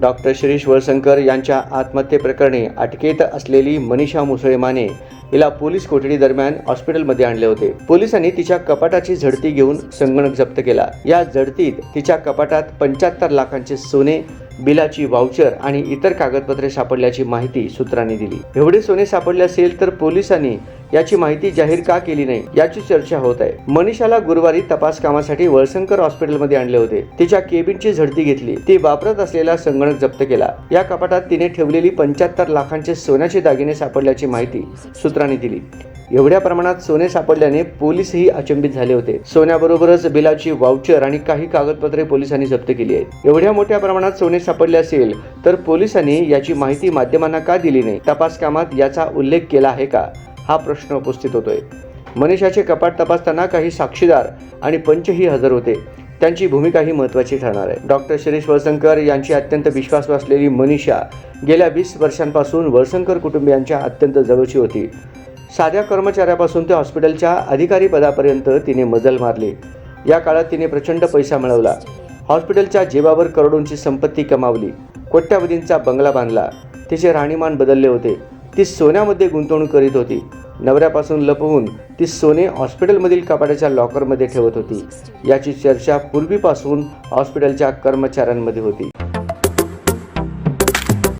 Doctor Shirish Walsankar यांच्या आत्महत्येप्रकरणी अटकेत असलेली मनीषा मुसळेमाने हिला पोलीस कोठडी दरम्यान हॉस्पिटलमध्ये आणले होते. पोलिसांनी तिच्या कपाटाची झडती घेऊन संगणक जप्त केला. या झडतीत तिच्या कपाटात पंच्याहत्तर लाखांचे सोने बिलाची वाउचर आणि इतर कागदपत्रे सापडल्याची माहिती सूत्रांनी दिली. एवढे सोने सापडले असेल तर पोलिसांनी याची माहिती जाहीर का केली नाही याची चर्चा होत आहे. मनीषाला गुरुवारी तपास कामासाठी वळसंकर हॉस्पिटलमध्ये आणले होते. तिच्या केबिनची झडती घेतली. ती वापरत असलेला संगणक जप्त केला. या कपाटात तिने ठेवलेली पंच्याहत्तर लाखांचे सोन्याचे दागिने सापडल्याची माहिती सूत्रांनी दिली. एवढ्या प्रमाणात सोने सापडल्याने पोलीसही अचंबित झाले होते. सोन्याबरोबरच बिलाची वाउचर आणि काही कागदपत्रे पोलिसांनी जप्त केली आहेत. एवढ्या मोठ्या प्रमाणात सोने सापडले असेल तर पोलिसांनी याची माहिती माध्यमांना का दिली नाही? तपास कामात याचा उल्लेख केला आहे का? हा प्रश्न उपस्थित होतोय. मनीषाचे कपाट तपासताना काही साक्षीदार आणि पंचही हजर होते. त्यांची भूमिकाही महत्त्वाची ठरणार आहे. डॉक्टर शिरीष वळसंकर यांची अत्यंत विश्वासू असलेली मनीषा गेल्या वीस वर्षांपासून वळसंकर कुटुंबियांच्या अत्यंत जवळची होती. साध्या कर्मचाऱ्यापासून ते हॉस्पिटलच्या अधिकारी पदापर्यंत तिने मजल मारली. या काळात तिने प्रचंड पैसा मिळवला. हॉस्पिटलच्या जेवावर करोडोंची संपत्ती कमावली. कोट्यावधींचा बंगला बांधला. तिचे राहणीमान बदलले होते. ती सोन्यामध्ये गुंतवणूक करीत होती. नवऱ्यापासून लपवून ती सोने हॉस्पिटलमधील कपाटाच्या लॉकरमध्ये ठेवत होती. याची चर्चा पूर्वीपासून हॉस्पिटलच्या कर्मचाऱ्यांमध्ये होती.